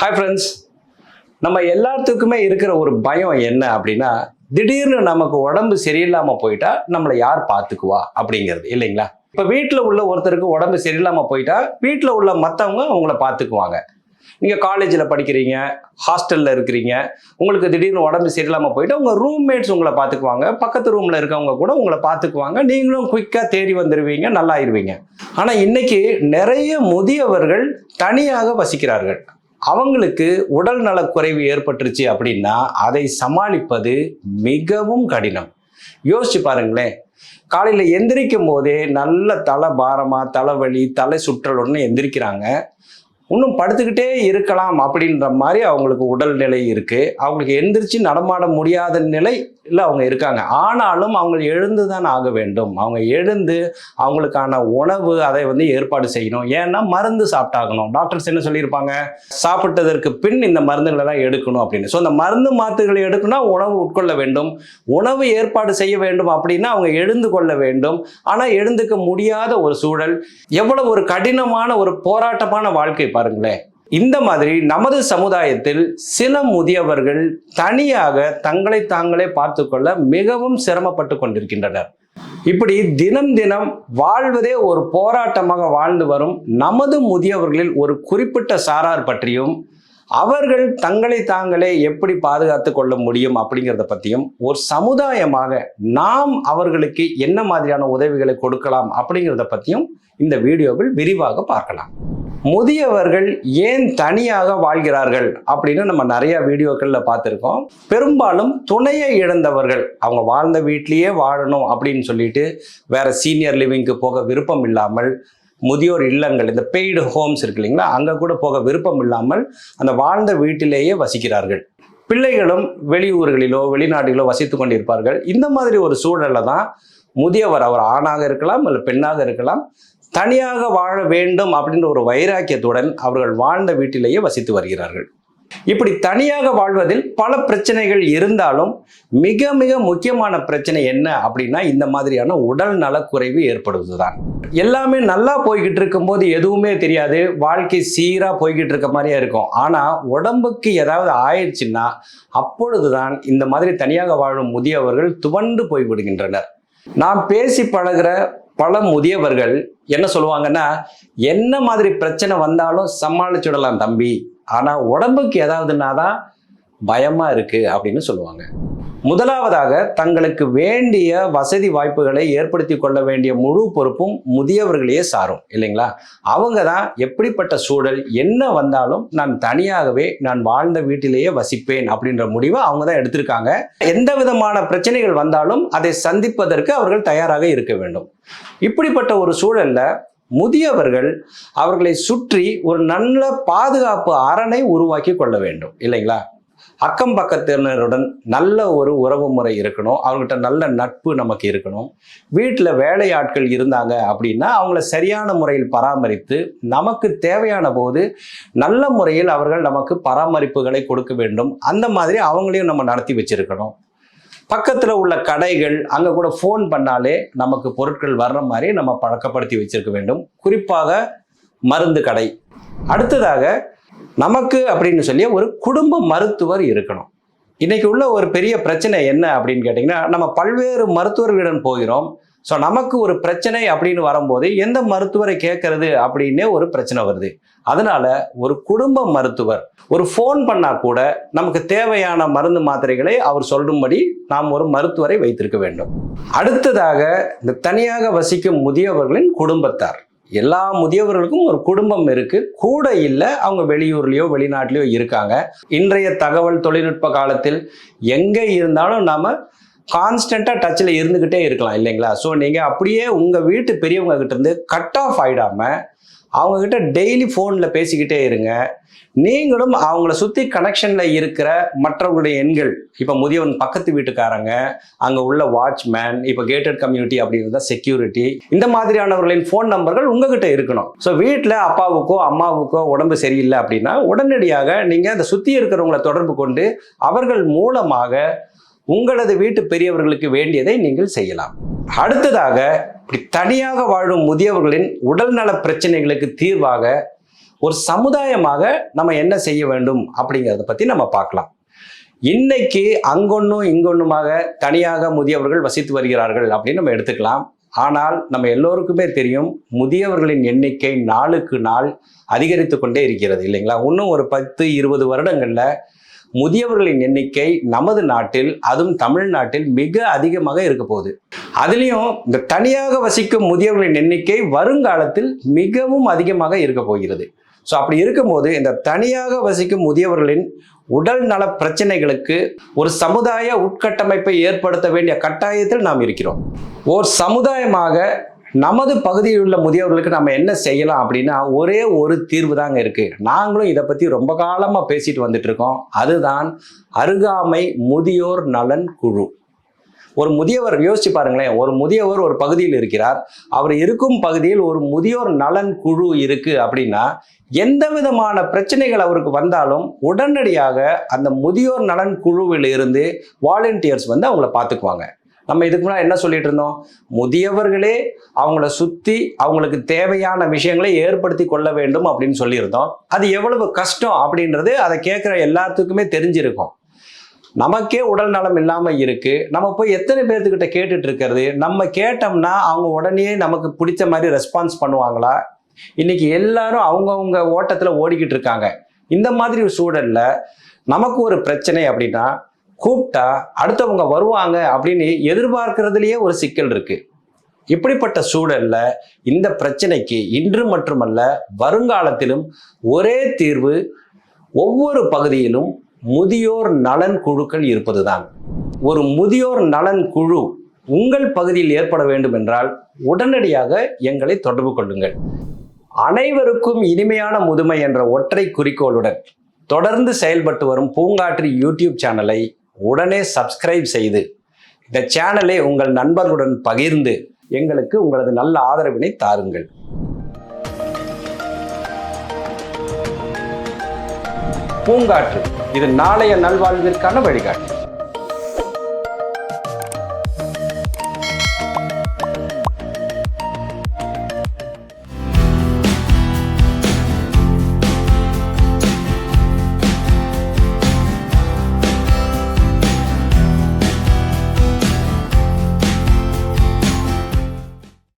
Hi friends நம்ம எல்லாத்துக்குமே இருக்கிற ஒரு பயம் என்ன அப்படின்னா திடீர்னு நமக்கு உடம்பு சரியில்லாமல் போயிட்டா நம்மளை யார் பார்த்துக்குவா அப்படிங்கிறது இல்லைங்களா? இப்போ வீட்டில் உள்ள ஒருத்தருக்கு உடம்பு சரியில்லாமல் போயிட்டா வீட்டில் உள்ள மற்றவங்க அவங்கள பார்த்துக்குவாங்க. நீங்கள் காலேஜில் படிக்கிறீங்க ஹாஸ்டலில் இருக்கிறீங்க உங்களுக்கு திடீர்னு உடம்பு சரியில்லாமல் போயிட்டு உங்கள் ரூம்மேட்ஸ் உங்களை பார்த்துக்குவாங்க. பக்கத்து ரூமில் இருக்கவங்க கூட உங்களை பார்த்துக்குவாங்க. நீங்களும் குயிக்காக தேடி வந்துடுவீங்க நல்லாயிருவீங்க ஆனால் இன்னைக்கு நிறைய முதியவர்கள் தனியாக வசிக்கிறார்கள். அவங்களுக்கு உடல் நலக்குறைவு ஏற்பட்டுருச்சு அப்படின்னா அதை சமாளிப்பது மிகவும் கடினம். யோசிச்சு பாருங்களேன். காலையில் எந்திரிக்கும் போதே நல்ல தலை பாரமாக தலைவலி தலை சுற்றலுடன் எந்திரிக்கிறாங்க. இன்னும் படுத்துக்கிட்டே இருக்கலாம் அப்படின்ற மாதிரி அவங்களுக்கு உடல்நிலை இருக்குது அவங்களுக்கு எந்திரிச்சு நடமாட முடியாத நிலை இல்லை அவங்க இருக்காங்க. ஆனாலும் அவங்க எழுந்து தான் ஆக வேண்டும். அவங்க எழுந்து அவங்களுக்கான உணவு அதை வந்து ஏற்பாடு செய்யணும். ஏன்னா மருந்து சாப்பிட்டாகணும். டாக்டர்ஸ் என்ன சொல்லியிருப்பாங்க? சாப்பிட்டதற்கு பின் இந்த மருந்துகளை எல்லாம் எடுக்கணும் அப்படின்னு. ஸோ அந்த மருந்து மாத்துகளை எடுக்கணும்னா உணவு உட்கொள்ள வேண்டும். உணவு ஏற்பாடு செய்ய வேண்டும் அப்படின்னா அவங்க எழுந்து கொள்ள வேண்டும். ஆனால் எழுந்துக்க முடியாத ஒரு சூழல். எவ்வளவு ஒரு கடினமான ஒரு போராட்டமான வாழ்க்கை பாருங்களேன். இந்த மாதிரி நமது சமுதாயத்தில் சில முதியவர்கள் தனியாக தங்களை தாங்களே பார்த்துக்கொள்ள மிகவும் சிரமப்பட்டு கொண்டிருக்கின்றனர். இப்படி தினம் தினம் வாழ்வதே ஒரு போராட்டமாக வாழ்ந்து வரும் நமது முதியவர்களில் ஒரு குறிப்பிட்ட சாரார் பற்றியும் அவர்கள் தங்களை தாங்களே எப்படி பாதுகாத்து கொள்ள முடியும் அப்படிங்கிறத பற்றியும் ஒரு சமுதாயமாக நாம் அவர்களுக்கு என்ன மாதிரியான உதவிகளை கொடுக்கலாம் அப்படிங்கிறத பற்றியும் இந்த வீடியோவில் விரிவாக பார்க்கலாம். முதியவர்கள் ஏன் தனியாக வாழ்கிறார்கள் அப்படின்னு நம்ம நிறைய வீடியோக்களில் பார்த்துருக்கோம். பெரும்பாலும் துணையை இழந்தவர்கள் அவங்க வாழ்ந்த வீட்லேயே வாழணும் அப்படின்னு சொல்லிட்டு வேற சீனியர் லிவிங்க்கு போக விருப்பம் இல்லாமல் முதியோர் இல்லங்கள் இந்த பெய்டு ஹோம்ஸ் இருக்கு இல்லைங்களா அங்கே கூட போக விருப்பம் இல்லாமல் அந்த வாழ்ந்த வீட்டிலேயே வசிக்கிறார்கள். பிள்ளைகளும் வெளியூர்களிலோ வெளிநாடுகளோ வசித்து கொண்டிருப்பார்கள். இந்த மாதிரி ஒரு சூழலில் தான் முதியவர் அவர் ஆணாக இருக்கலாம் இல்லை பெண்ணாக இருக்கலாம் தனியாக வாழ வேண்டும் அப்படின்ற ஒரு வைராக்கியத்துடன் அவர்கள் வாழ்ந்த வீட்டிலேயே வசித்து வருகிறார்கள். இப்படி தனியாக வாழ்வதில் பல பிரச்சனைகள் இருந்தாலும் மிக மிக முக்கியமான பிரச்சனை என்ன அப்படின்னா இந்த மாதிரியான உடல் நலக்குறைவு ஏற்படுவதுதான். எல்லாமே நல்லா போய்கிட்டு இருக்கும்போது எதுவுமே தெரியாது வாழ்க்கை சீராக போய்கிட்டு இருக்க மாதிரியே இருக்கும். ஆனால் உடம்புக்கு ஏதாவது ஆயிடுச்சுன்னா அப்பொழுதுதான் இந்த மாதிரி தனியாக வாழும் முதியவர்கள் துவண்டு போய்விடுகின்றனர் நான் பேசி பழகிற பல முதியவர்கள் என்ன சொல்லுவாங்கன்னா என்ன மாதிரி பிரச்சனை வந்தாலும் சமாளிச்சுடலாம் தம்பி. ஆனால் உடம்புக்கு ஏதாவதுன்னா தான் பயமாக இருக்குது அப்படின்னு சொல்லுவாங்க. முதலாவதாக தங்களுக்கு வேண்டிய வசதி வாய்ப்புகளை ஏற்படுத்தி கொள்ள வேண்டிய முழு பொறுப்பும் முதியவர்களையே சாரும் இல்லைங்களா? அவங்க தான் எப்படிப்பட்ட சூழல் என்ன வந்தாலும் நான் தனியாகவே நான் வாழ்ந்த வீட்டிலேயே வசிப்பேன் அப்படின்ற முடிவை அவங்க தான் எடுத்திருக்காங்க. எந்த விதமான பிரச்சனைகள் வந்தாலும் அதை சந்திப்பதற்கு அவர்கள் தயாராக இருக்க வேண்டும். இப்படிப்பட்ட ஒரு சூழல்ல முதியவர்கள் அவர்களை சுற்றி ஒரு நல்ல பாதுகாப்பு அரணை உருவாக்கி கொள்ள வேண்டும் இல்லைங்களா? அக்கம் பக்கத்தினருடன் நல்ல ஒரு உறவு முறை இருக்கணும். அவங்ககிட்ட நல்ல நட்பு நமக்கு இருக்கணும். வீட்டில் வேலையாட்கள் இருந்தாங்க அப்படின்னா அவங்கள சரியான முறையில் பராமரித்து நமக்கு தேவையான போது நல்ல முறையில் அவர்கள் நமக்கு பராமரிப்புகளை கொடுக்க வேண்டும். அந்த மாதிரி அவங்களையும் நம்ம நடத்தி வச்சிருக்கணும். பக்கத்தில் உள்ள கடைகள் அங்கே கூட ஃபோன் பண்ணாலே நமக்கு பொருட்கள் வர்ற மாதிரி நம்ம பழக்கப்படுத்தி வச்சிருக்க வேண்டும். குறிப்பாக மருந்து கடை. அடுத்ததாக நமக்கு அப்படின்னு சொல்லி ஒரு குடும்ப மருத்துவர் இருக்கணும். இன்னைக்கு உள்ள ஒரு பெரிய பிரச்சனை என்ன அப்படின்னு கேட்டிங்கன்னா நம்ம பல்வேறு மருத்துவர்களிடம் போகிறோம். ஸோ நமக்கு ஒரு பிரச்சனை அப்படின்னு வரும்போது எந்த மருத்துவரை கேட்கறது அப்படின்னே ஒரு பிரச்சனை வருது. அதனால ஒரு குடும்ப மருத்துவர் ஒரு ஃபோன் பண்ணா கூட நமக்கு தேவையான மருந்து மாத்திரைகளை அவர் சொல்லும்படி நாம் ஒரு மருத்துவரை வைத்திருக்க வேண்டும். அடுத்ததாக இந்த தனியாக வசிக்கும் முதியவர்களின் குடும்பத்தார். எல்லா முதியவர்களுக்கும் ஒரு குடும்பம் இருக்கு. கூட இல்லை அவங்க வெளியூர்லேயோ வெளிநாட்டிலையோ இருக்காங்க. இன்றைய தகவல் தொழில்நுட்ப காலத்தில் எங்கே இருந்தாலும் நாம் கான்ஸ்டண்ட்டாக டச்சில் இருந்துக்கிட்டே இருக்கலாம் இல்லைங்களா? ஸோ நீங்கள் அப்படியே உங்கள் வீட்டு பெரியவங்க கிட்டேருந்து கட் ஆஃப் ஆகிடாமல் அவங்கக்கிட்ட டெய்லி ஃபோனில் பேசிக்கிட்டே இருங்க. நீங்களும் அவங்கள சுற்றி கனெக்ஷனில் இருக்கிற மற்றவங்களுடைய எண்கள் இப்போ முதியவன் பக்கத்து வீட்டுக்காரங்க அங்கே உள்ள வாட்ச்மேன் இப்போ கேட்டட் கம்யூனிட்டி அப்படிங்கிறத செக்யூரிட்டி இந்த மாதிரியானவர்களின் ஃபோன் நம்பர்கள் உங்ககிட்ட இருக்கணும். ஸோ வீட்டில் அப்பாவுக்கோ அம்மாவுக்கோ உடம்பு சரியில்லை அப்படின்னா உடனடியாக நீங்கள் அந்த சுற்றி இருக்கிறவங்களை தொடர்பு கொண்டு அவர்கள் மூலமாக உங்களது வீட்டு பெரியவர்களுக்கு வேண்டியதை நீங்கள் செய்யலாம். அடுத்ததாக இப்படி தனியாக வாழும் முதியவர்களின் உடல்நல பிரச்சனைகளுக்கு தீர்வாக ஒரு சமுதாயமாக நம்ம என்ன செய்ய வேண்டும் அப்படிங்கிறத பற்றி நம்ம பார்க்கலாம். இன்னைக்கு அங்கொன்னும் இங்கொன்னுமாக தனியாக முதியவர்கள் வசித்து வருகிறார்கள் அப்படின்னு நம்ம எடுத்துக்கலாம். ஆனால் நம்ம எல்லோருக்குமே தெரியும் முதியவர்களின் எண்ணிக்கை நாளுக்கு நாள் அதிகரித்து கொண்டே இருக்கிறது இல்லைங்களா? இன்னும் ஒரு பத்து இருபது வருடங்களில் முதியவர்களின் எண்ணிக்கை நமது நாட்டில் அதுவும் தமிழ்நாட்டில் மிக அதிகமாக இருக்க போகுது. அதுலேயும் இந்த தனியாக வசிக்கும் முதியவர்களின் எண்ணிக்கை வருங்காலத்தில் மிகவும் அதிகமாக இருக்க போகிறது. ஸோ அப்படி இருக்கும்போது இந்த தனியாக வசிக்கும் முதியவர்களின் உடல் நல பிரச்சனைகளுக்கு ஒரு சமுதாய உட்கட்டமைப்பை ஏற்படுத்த வேண்டிய கட்டாயத்தில் நாம் இருக்கிறோம். ஓர் சமுதாயமாக நமது பகுதியில் உள்ள முதியவர்களுக்கு நம்ம என்ன செய்யலாம் அப்படின்னா ஒரே ஒரு தீர்வு தாங்க இருக்கு. நாங்களும் இதை பற்றி ரொம்ப காலமாக பேசிட்டு வந்துட்டு இருக்கோம். அதுதான் அருகாமை முதியோர் நலன் குழு. ஒரு முதியவர் யோசிச்சு பாருங்களேன். ஒரு முதியவர் ஒரு பகுதியில் இருக்கிறார். அவர் இருக்கும் பகுதியில் ஒரு முதியோர் நலன் குழு இருக்கு அப்படின்னா எந்த விதமான பிரச்சனைகள் அவருக்கு வந்தாலும் உடனடியாக அந்த முதியோர் நலன் குழுவில் இருந்து வாலண்டியர்ஸ் வந்து அவங்கள பார்த்துக்குவாங்க. நம்ம இதுக்கு முன்னாடி என்ன சொல்லிட்டு இருந்தோம்? முதியவர்களே அவங்கள சுத்தி அவங்களுக்கு தேவையான விஷயங்களை ஏற்படுத்தி கொள்ள வேண்டும் அப்படின்னு சொல்லியிருந்தோம். அது எவ்வளவு கஷ்டம் அப்படின்றது அதை கேட்குற எல்லாத்துக்குமே தெரிஞ்சிருக்கும். நமக்கே உடல் நலம் இல்லாமல் இருக்கு. நம்ம போய் எத்தனை பேர்த்துக்கிட்ட கேட்டுட்டு இருக்கிறது? நம்ம கேட்டோம்னா அவங்க உடனே நமக்கு பிடிச்ச மாதிரி ரெஸ்பான்ஸ் பண்ணுவாங்களா? இன்னைக்கு எல்லாரும் அவங்கவுங்க ஓட்டத்தில் ஓடிக்கிட்டு இருக்காங்க. இந்த மாதிரி ஒரு சூழல்ல நமக்கு ஒரு பிரச்சனை அப்படின்னா கூப்பிட்டா அடுத்தவங்க வருவாங்க அப்படின்னு எதிர்பார்க்கறதுலயே ஒரு சிக்கல் இருக்கு. இப்படிப்பட்ட சூழல்ல இந்த பிரச்சனைக்கு இன்று மட்டுமல்ல வருங்காலத்திலும் ஒரே தீர்வு ஒவ்வொரு பகுதியிலும் முதியோர் நலன் குழுக்கள் இருப்பதுதான். ஒரு முதியோர் நலன் குழு உங்கள் பகுதியில் ஏற்பட வேண்டும் என்றால் உடனடியாக எங்களை தொடர்பு கொள்ளுங்கள். அனைவருக்கும் இனிமையான முதுமை என்ற ஒற்றை குறிக்கோளுடன் தொடர்ந்து செயல்பட்டு வரும் பூங்காற்று யூடியூப் சேனலை உடனே சப்ஸ்கிரைப் செய்து இந்த சேனலை உங்கள் நண்பர்களுடன் பகிர்ந்து எங்களுக்கு உங்களது நல்ல ஆதரவினை தாருங்கள். பூங்காற்று இது நாளைய நல்வாழ்விற்கான வழிகாட்டு.